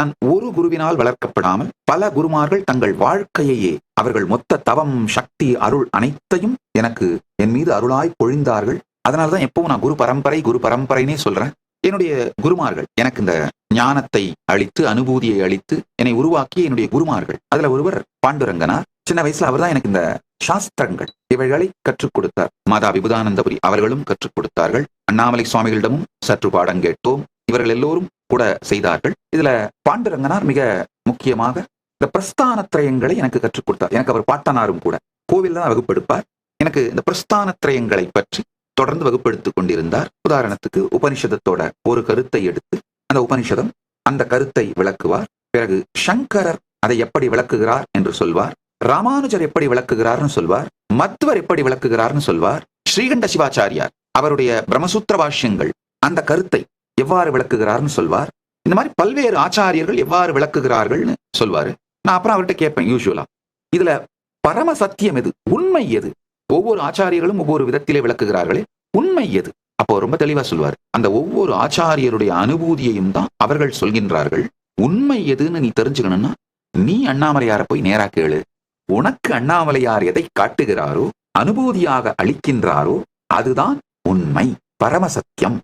நான் ஒரு குருவினால் வளர்க்கப்படாமல் பல குருமார்கள் தங்கள் வாழ்க்கையையே அவர்கள் மொத்த தவம் சக்தி அருள் அனைத்தையும் எனக்கு என் மீது அருளாய் பொழிந்தார்கள். அதனாலதான் எப்பவும் நான் குரு பரம்பரை குரு பரம்பரைனே சொல்றேன். என்னுடைய குருமார்கள் எனக்கு இந்த ஞானத்தை அளித்து அனுபூதியை அளித்து என்னை உருவாக்கி என்னுடைய குருமார்கள். அதுல ஒருவர் பாண்டுரங்கனார். சின்ன வயசுல அவர்தான் எனக்கு இந்த சாஸ்திரங்கள் இவைகளை கற்றுக் கொடுத்தார். மாதா விபுதானந்தபுரி அவர்களும் கற்றுக் கொடுத்தார்கள். அண்ணாமலை சுவாமிகளிடமும் சற்று பாடம் கேட்டோம். இவர்கள் எல்லோரும் கூட செய்தார்கள். இதுல பாண்டுரங்கனார் மிக முக்கியமாக இந்த பிரஸ்தானத்திரயங்களை எனக்கு கற்றுக் கொடுத்தார். எனக்கு அவர் பாட்டனாரும் கூட கோவில் தான் வகுப்பெடுப்பார். எனக்கு இந்த பிரஸ்தானத்திரயங்களை பற்றி தொடர்ந்து வகுப்பெடுத்துக் கொண்டிருந்தார். உதாரணத்துக்கு உபனிஷதத்தோட ஒரு கருத்தை எடுத்து அந்த உபனிஷதம் அந்த கருத்தை விளக்குவார். பிறகு சங்கரர் அதை எப்படி விளக்குகிறார் என்று சொல்வார். ராமானுஜர் எப்படி விளக்குகிறார்னு சொல்வார். மத்வர் எப்படி விளக்குகிறார்னு சொல்வார். ஸ்ரீகண்ட சிவாச்சாரியார் அவருடைய பிரம்மசூத்திர பாஷ்யங்கள் அந்த கருத்தை எவ்வாறு விளக்குகிறார்னு சொல்வார். இந்த மாதிரி பல்வேறு ஆச்சாரியர்கள் எவ்வாறு விளக்குகிறார்கள்னு சொல்வாரு. நான் அப்புறம் அவர்கிட்ட கேட்பேன் யூஸ்வலா இதுல பரம சத்தியம் எது? உண்மை எது? ஒவ்வொரு ஆச்சாரியர்களும் ஒவ்வொரு விதத்திலே விளக்குகிறார்களே உண்மை எது? அப்போ ரொம்ப தெளிவா சொல்வார். அந்த ஒவ்வொரு ஆச்சாரியருடைய அனுபூதியையும் தான் அவர்கள் சொல்கின்றார்கள். உண்மை எதுன்னு நீ தெரிஞ்சுக்கணும்னா நீ அண்ணாமலையார போய் நேரா கேளு. உனக்கு அண்ணாமலையார் எதை காட்டுகிறாரோ அனுபூதியாக அளிக்கின்றாரோ அதுதான் உண்மை பரமசத்தியம்